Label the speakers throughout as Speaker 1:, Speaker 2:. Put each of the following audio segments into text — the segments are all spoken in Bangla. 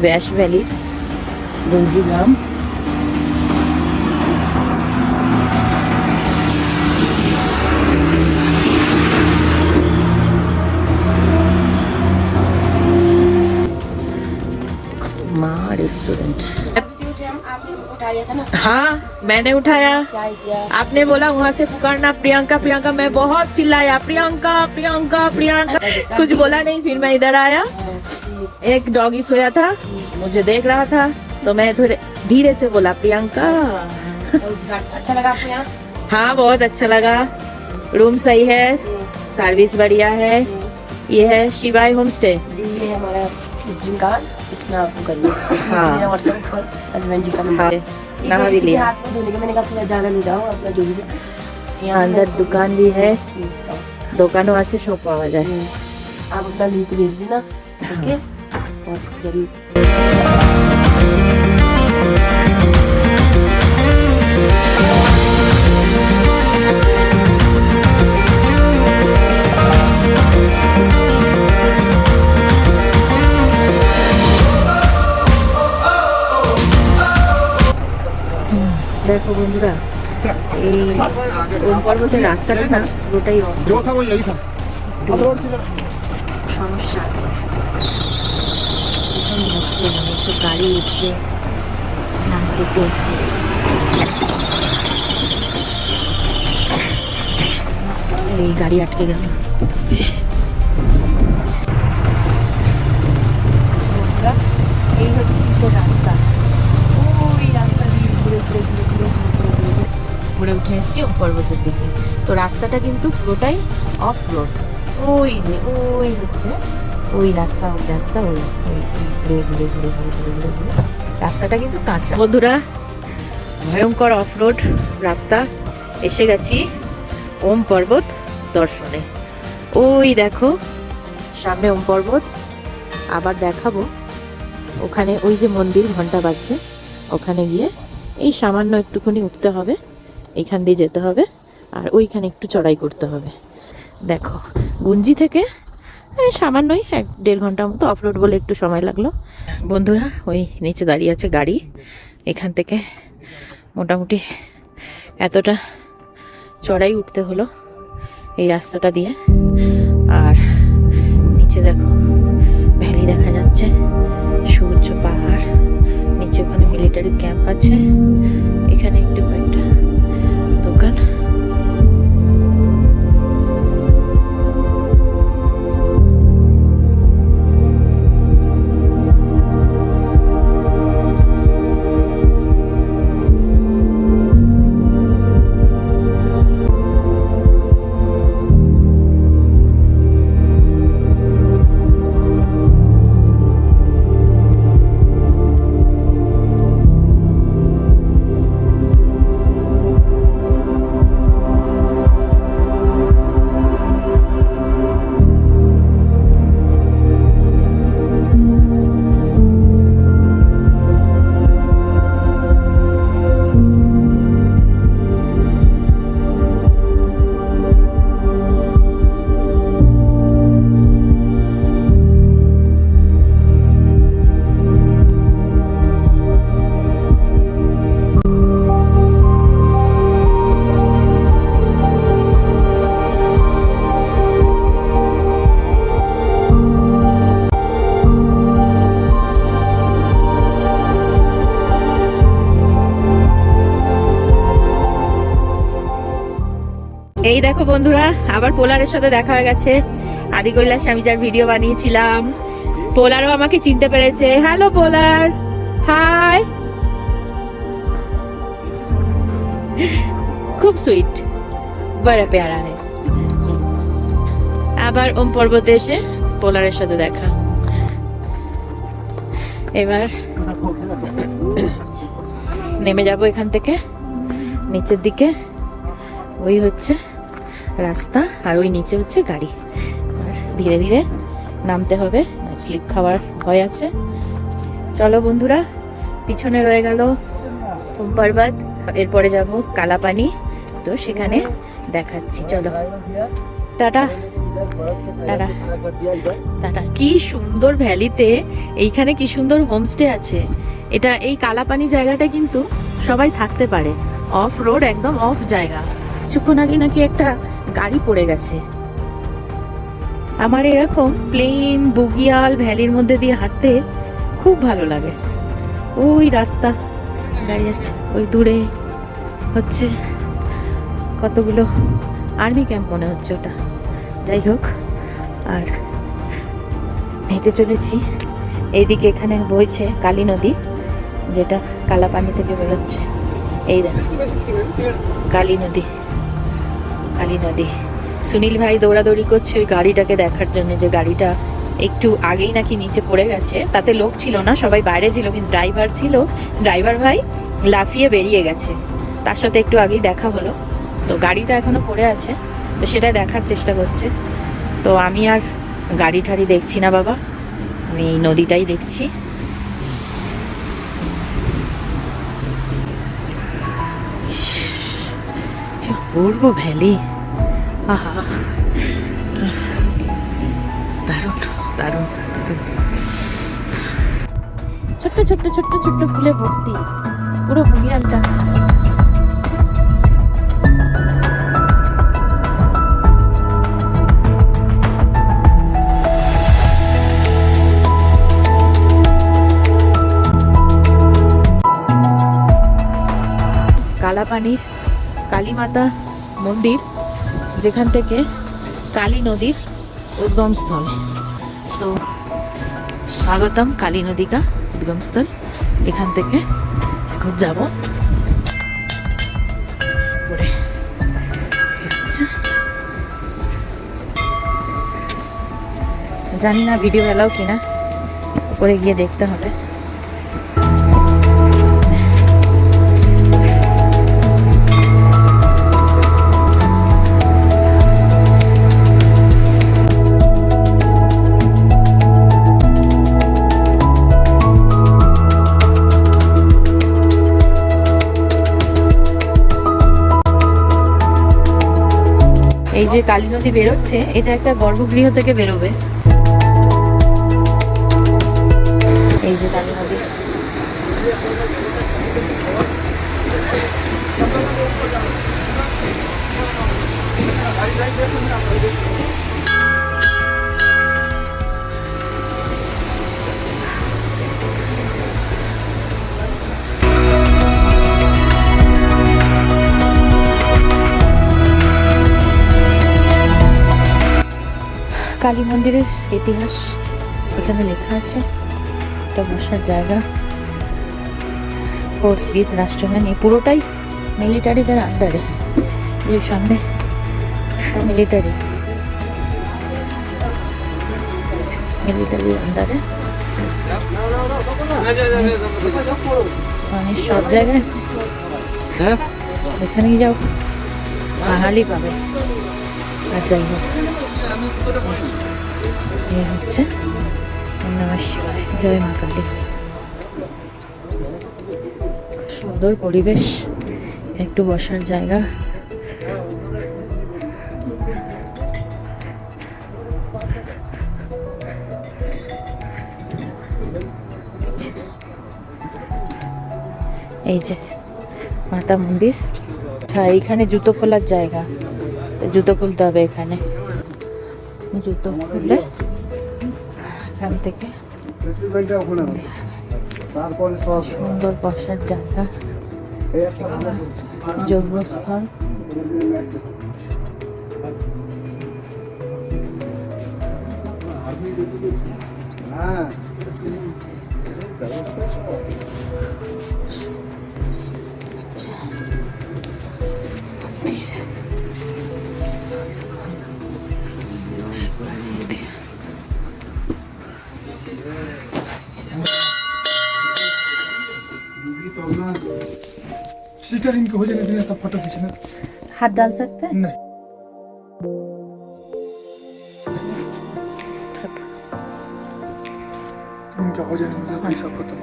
Speaker 1: वैश वैली, गुंजी ग्राम रेस्टोरेंट। हाँ मैंने उठाया। आपने बोला वहाँ से पुकारना, प्रियंका प्रियंका, मैं बहुत चिल्लाया, प्रियंका प्रियंका प्रियंका। कुछ बोला नहीं, फिर मैं इधर आया। एक डॉगी सोया था मुझे देख रहा था तो मैं थोड़े धीरे से बोला प्रियंका
Speaker 2: अच्छा लगा आपको यहाँ
Speaker 1: हाँ बहुत अच्छा लगा रूम सही है सर्विस बढ़िया है ये है शिवाय होम स्टे
Speaker 2: जी ये है हमारा ड्रीम कार्ड इसमें आपको करिए
Speaker 1: हाँ।
Speaker 2: व्हाट्सएप पर हस्बैंड जी का नंबर
Speaker 1: हाँ, नहा भी लिया
Speaker 2: हाथ में धोने के मैंने कहा थोड़ा ज़्यादा ले जाओ अपना जो भी है।
Speaker 1: यहाँ अंदर दुकान भी है
Speaker 2: ठीक है।
Speaker 1: দোকানও আছে সব পাওয়া যায়
Speaker 2: हम्म। आप अपना लिंक ओके? और ज़रूर
Speaker 1: देखो बंधुरा ओम पर्वतर तो रास्ता था ना वोटाई और
Speaker 3: जो था वो यही था।
Speaker 1: সমস্যা আছে। একটু গাড়ি উঠবে নামতে বসবে। এই গাড়ি আটকে গেল। এই হচ্ছে নিচের রাস্তা। ওই রাস্তা দিয়ে ঘুরে ঘুরে ঘুরে ঘুরে ঘুরে ঘুরে ঘুরে উঠে এসেছি পর্বতের দিকে। তো রাস্তাটা কিন্তু পুরোটাই অফ রোড ওই যে ওই হচ্ছে ওই রাস্তা ওই রাস্তা ওই রাস্তাটা কিন্তু কাঁচা বন্ধুরা, ভয়ঙ্কর অফ রোড রাস্তা এসে গেছি ওম পর্বত দর্শনে। ওই দেখো, সামনে ওম পর্বত, আবার দেখাবো। ওখানে ওই যে মন্দির, ঘণ্টা বাজছে। ওখানে গিয়ে এই সামান্য একটুখানি উঠতে হবে। এইখান দিয়ে যেতে হবে। আর ওইখানে একটু চড়াই করতে হবে। দেখো গুঞ্জি থেকে? সামান্যই এক দেড় ঘণ্টার মতো অফরোড বলে একটু সময় লাগল। বন্ধুরা, ওই নিচে দাঁড়িয়ে আছে গাড়ি। এখান থেকে মোটামুটি এতটা চড়াই উঠতে হলো এই রাস্তাটা দিয়ে। আর নিচে দেখো, ভ্যালি দেখা যাচ্ছে, সূর্য পাহাড়, নিচে ওখানে মিলিটারি ক্যাম্প আছে। বন্ধুরা, আবার পোলারের সাথে দেখা হয়ে গেছে। আদি কৈলাস আমি যার ভিডিও বানিয়েছিলাম। পোলারও আমাকে চিনতে পেরেছে। Hello, Polar. হাই। খুব সুইট। বড় পেয়ারা है আবার ওম পর্বতে এসে পোলারের সাথে দেখা। এবার নেমে যাব এখান থেকে। নিচের দিকে। ওই হচ্ছে রাস্তা আর ওই নিচে হচ্ছে গাড়ি। ধীরে ধীরে নামতে হবে, স্লিপ খাওয়ার ভয় আছে। চলো বন্ধুরা, পিছনে রয়ে গেল পর্বত এরপরে যাব কালাপানি, তো সেখানে দেখাচ্ছি, চলো। টাটা। টাটা। টাটা। কি সুন্দর ভ্যালিতে, এইখানে কি সুন্দর হোমস্টে আছে। এটা এই কালাপানি জায়গাটা কিন্তু সবাই থাকতে পারে। অফ রোড, একদম অফ জায়গা। কিছুক্ষণ আগে নাকি একটা গাড়ি পড়ে গেছে। আমার এরকম প্লেন বুগিয়াল ভ্যালির মধ্যে দিয়ে হাঁটতে খুব ভালো লাগে। ওই রাস্তা গাড়ি যাচ্ছে ওই দূরে হচ্ছে কতগুলো আর্মি ক্যাম্প মনে হচ্ছে ওটা। যাই হোক, আর হেঁটে চলেছি। এইদিকে এখানে বইছে কালী নদী, যেটা কালাপানি থেকে বেরোচ্ছে। এই দেখ, কালী নদী। কালী নদী। সুনীল ভাই দৌড়াদৌড়ি করছে ওই গাড়িটাকে দেখার জন্য যে গাড়িটা একটু আগেই নাকি নিচে পড়ে গেছে। তাতে লোক ছিল না, সবাই বাইরে ছিল কিন্তু ড্রাইভার ছিল। ড্রাইভার ভাই লাফিয়ে বেরিয়ে গেছে। তার সাথে একটু আগেই দেখা হলো। তো গাড়িটা এখনও পড়ে আছে, তো সেটা দেখার চেষ্টা করছে। তো আমি আর গাড়ি ঠাড়ি দেখছি না বাবা। আমি নদীটাই দেখছি। অপূর্ব ভ্যালি? আহা। দারুণ দারুণ ছোট্ট ছোট্ট ছোট্ট ছোট্ট ফুলে ভর্তি। পুরো বুগিয়ালটা কালাপানির কালীমাতা মন্দির, যেখান থেকে কালী নদীর উদ্গমস্থল। তো স্বাগতম কালী নদীকা উদ্গমস্থল। এখান থেকে এখন যাব। জানি না ভিডিও এলাও কিনা। উপরে গিয়ে দেখতে হবে। এই যে কালী নদী বেরোচ্ছে এটা একটা গর্ভগৃহ থেকে বেরোবে। এই যে কালী নদী। কালী মন্দিরের ইতিহাস এখানে লেখা আছে। এটা বসার জায়গা। ফোর্স গীত রাষ্ট্রগান এই পুরোটাই মিলিটারিদের আন্ডারে। যে সামনে মিলিটারি। মিলিটারি আন্ডারে। মানে সব জায়গায় এখানেই যাও। বাঙালি পাবে। আর যাই হোক। এই হচ্ছে জয় মা কালী। সুন্দর পরিবেশ, একটু বসার জায়গা। এই যে মাতা মন্দির আচ্ছা এইখানে জুতো খোলার জায়গা, জুতো খুলতে হবে এখানে। জুতো খুলে এখান থেকে সুন্দর বসার জায়গা যোগ্যস্থল
Speaker 3: হ্যাঁ
Speaker 4: सिस्टर इनके हो जाने देना तब फोटो खींचना
Speaker 1: हाथ डाल सकते हैं
Speaker 4: नहीं इनका हो जाने देना भाई साहब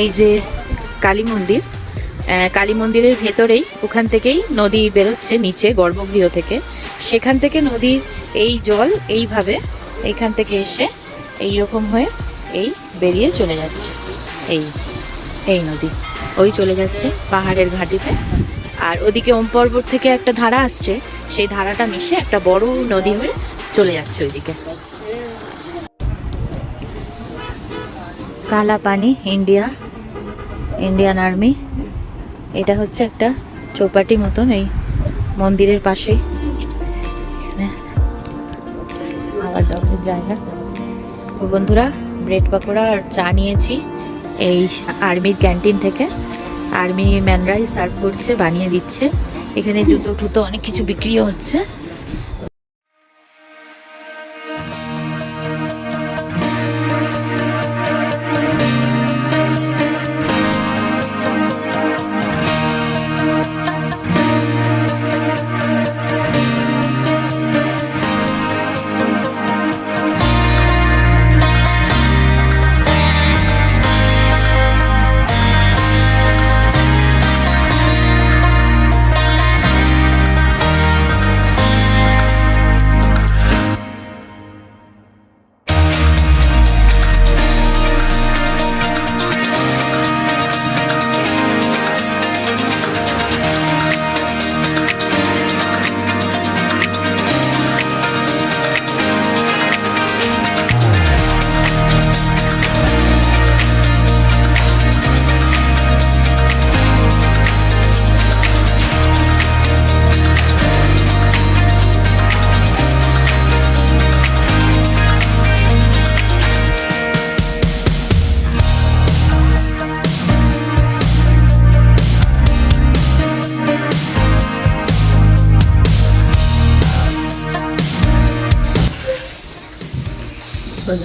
Speaker 1: এই যে কালী মন্দির কালী মন্দিরের ভেতরেই ওখান থেকেই নদী বেরোচ্ছে নিচে গর্ভগৃহ থেকে। সেখান থেকে নদীর এই জল এইভাবে এইখান থেকে এসে এই রকম হয়ে এই বেরিয়ে চলে যাচ্ছে। এই এই নদী। ওই চলে যাচ্ছে পাহাড়ের ঘাটিতে। আর ওদিকে ওম পর্বত থেকে একটা ধারা আসছে, সেই ধারাটা মিশে একটা বড় নদী হয়ে চলে যাচ্ছে ওইদিকে। কালা পানি ইন্ডিয়া ইন্ডিয়ান আর্মি এটা হচ্ছে একটা চৌপাটি মতন এই মন্দিরের পাশেই খাবার দাবারের জায়গা। তো বন্ধুরা, ব্রেড পকোড়া আর চা নিয়েছি এই আর্মির ক্যান্টিন থেকে। আর্মি ম্যানরাই সার্ভ করছে, বানিয়ে দিচ্ছে। এখানে জুতো টুতো অনেক কিছু বিক্রিও হচ্ছে।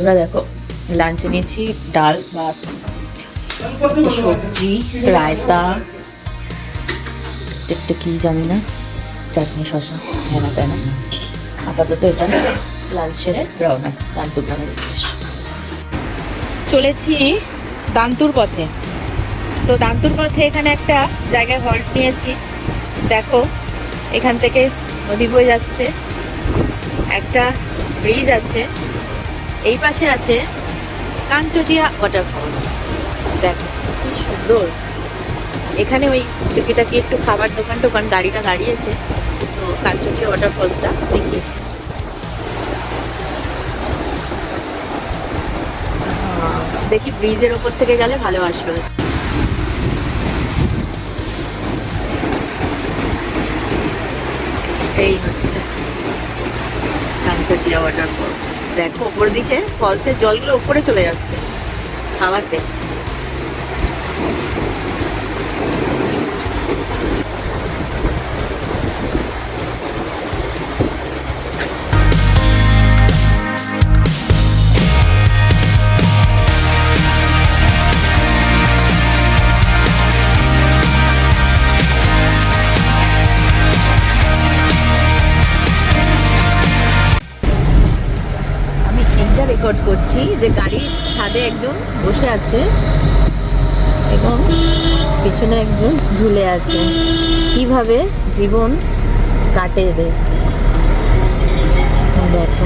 Speaker 1: বন্ধুরা দেখো লাঞ্চে নিয়েছি ডাল, ভাত, সবজি, রায়তা একটা কি জানি না, চাটনি শশা হ্যানা প্যানা আপাতত এটা লাঞ্চ সেরে রওনা, দান্তুর গ্রামের চলেছি দান্তুর পথে। তো দান্তুর পথে এখানে একটা জায়গায় হল্ট নিয়েছি। দেখো, এখান থেকে নদী বয়ে যাচ্ছে। একটা ব্রিজ আছে। এই পাশে আছে কাঞ্চটিয়া ওয়াটারফলস দেখো, কি সুন্দর। এখানে ওই টুকিটাকি একটু খাবার দোকান টোকান, গাড়িটা দাঁড়িয়েছে। তো কাঞ্চটিয়া ওয়াটারফলসটা দেখিয়ে দিচ্ছি। দেখি ব্রিজের ওপর থেকে গেলে ভালো আসবে। এই হচ্ছে কাঞ্চটিয়া ওয়াটারফলস দেখো ওপর দিকে ফলসের জলগুলো উপরে চলে যাচ্ছে হাওয়াতে একজন বসে আছে এবং পিছনে একজন ঝুলে আছে। কীভাবে জীবন কাটে এদের? দেখো।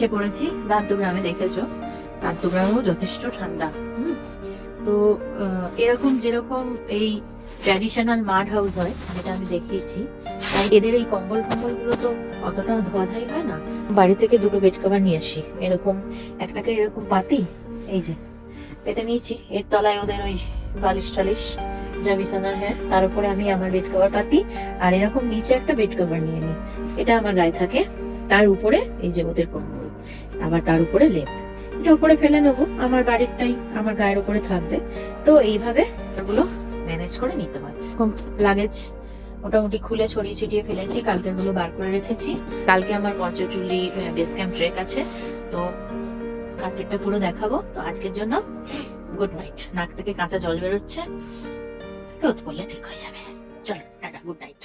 Speaker 1: এসে পড়েছি। দান্তগ্রামে দেখেছ? দান্তগ্রামেও যথেষ্ট ঠান্ডা। তো এরকম যেরকম এই ট্র্যাডিশনাল মাড হাউস হয়, যেটা আমি দেখিয়েছি, তাই এদের এই কম্বল টম্বলগুলো তো অতটা ধোয়াধাই হয় না। বাড়ি থেকে দুটো বেড কভার নিয়ে আসি। এরকম, একটাকে এরকম পাতি, এই যে, পেতে নিয়েছি। এর তলায় ওদের ওই বালিশ টালিশ, যা বিছানার হ্যাঁ তার উপরে আমি আমার বেড কভার পাতি, আর এরকম নিচে একটা বেড কভার নিয়ে নিই। এটা আমার গায়ে থাকে, তার উপরে এই যে ওদের কম্বল। আবার তার উপরে লেপ। এটা উপরে ফেলে নেব, আমার বাড়িরটাই আমার গায়ের উপরে থাকবে। তো এইভাবে এগুলো ম্যানেজ করে নিতে হয়। লাগেজ মোটামুটি খুলে ছড়িয়ে ছিটিয়ে ফেলেছি কালকেরগুলো বার করে রেখেছি। কালকে আমার পঞ্চচুলি বেস ক্যাম্প ট্রেক আছে। তো কালকেরটা পুরো দেখাবো। তো আজকের জন্য গুড নাইট নাক থেকে কাঁচা জল বেরোচ্ছে। রোদ পড়লে ঠিক হয়ে যাবে। চলো, টাটা গুড নাইট